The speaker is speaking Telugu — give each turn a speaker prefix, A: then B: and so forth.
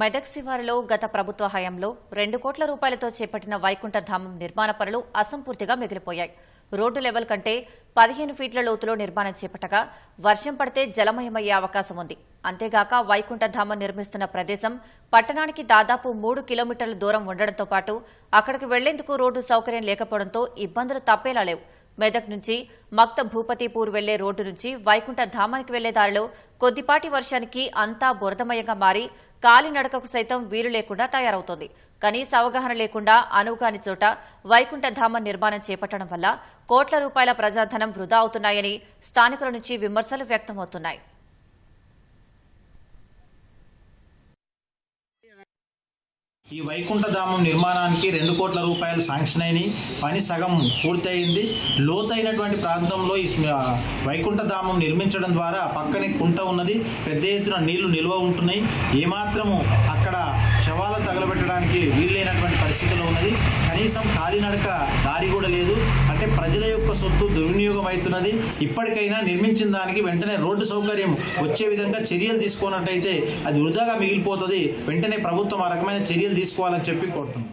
A: మెదక్ శివారులో గత ప్రభుత్వ హయాంలో రెండు కోట్ల రూపాయలతో చేపట్టిన వైకుంఠ ధామం నిర్మాణ పనులు అసంపూర్తిగా మిగిలిపోయాయి. రోడ్డు లెవెల్ కంటే పదిహేను ఫీట్ల లోతులో నిర్మాణం చేపట్టగా వర్షం పడితే జలమయమయ్యే అవకాశం ఉంది. అంతేగాక వైకుంఠ ధామం నిర్మిస్తున్న ప్రదేశం పట్టణానికి దాదాపు మూడు కిలోమీటర్ల దూరం ఉండడంతో పాటు అక్కడికి వెళ్ళేందుకు రోడ్డు సౌకర్యం లేకపోవడంతో ఇబ్బందులు తప్పేలా లేవు. మెదక్ నుంచి మక్త భూపతిపూర్ వెళ్ళే రోడ్డు నుంచి వైకుంఠ ధామానికి వెళ్ళే దారిలో కొద్దిపాటి వర్షానికి అంతా బురదమయంగా మారి కాలినడకకు సైతం వీలు లేకుండా తయారవుతోంది. కనీస అవగాహన లేకుండా అనువుగాని చోట వైకుంఠ ధామం నిర్మాణం చేపట్టడం వల్ల కోట్ల రూపాయల ప్రజాధనం వృధా అవుతున్నాయని స్థానికుల నుంచి విమర్శలు వ్యక్తమవుతున్నాయి.
B: ఈ వైకుంఠధామం నిర్మాణానికి రెండు కోట్ల రూపాయలు శాంక్షన్ అయినాయి. పని సగం పూర్తయింది. లోతైనటువంటి ప్రాంతంలో ఈ వైకుంఠ వైకుంఠధామం నిర్మించడం ద్వారా పక్కనే కుంట ఉన్నది. పెద్ద ఎత్తున నీళ్ళు నిల్వ ఉంటున్నాయి. ఏమాత్రము అక్కడ శవాలను తగలబెట్టడానికి వీలైనటువంటి పరిస్థితిలో ఉన్నది. కనీసం కాలినడక దారి కూడా లేదు. అంటే ప్రజల యొక్క సొత్తు దుర్వినియోగం అవుతున్నది. ఇప్పటికైనా నిర్మించిన దానికి వెంటనే రోడ్డు సౌకర్యం వచ్చే విధంగా చర్యలు తీసుకున్నట్టయితే అది వృధాగా మిగిలిపోతుంది. వెంటనే ప్రభుత్వం ఆ రకమైన చర్యలు తీసుకోవాలని చెప్పి కోరుతున్నాం.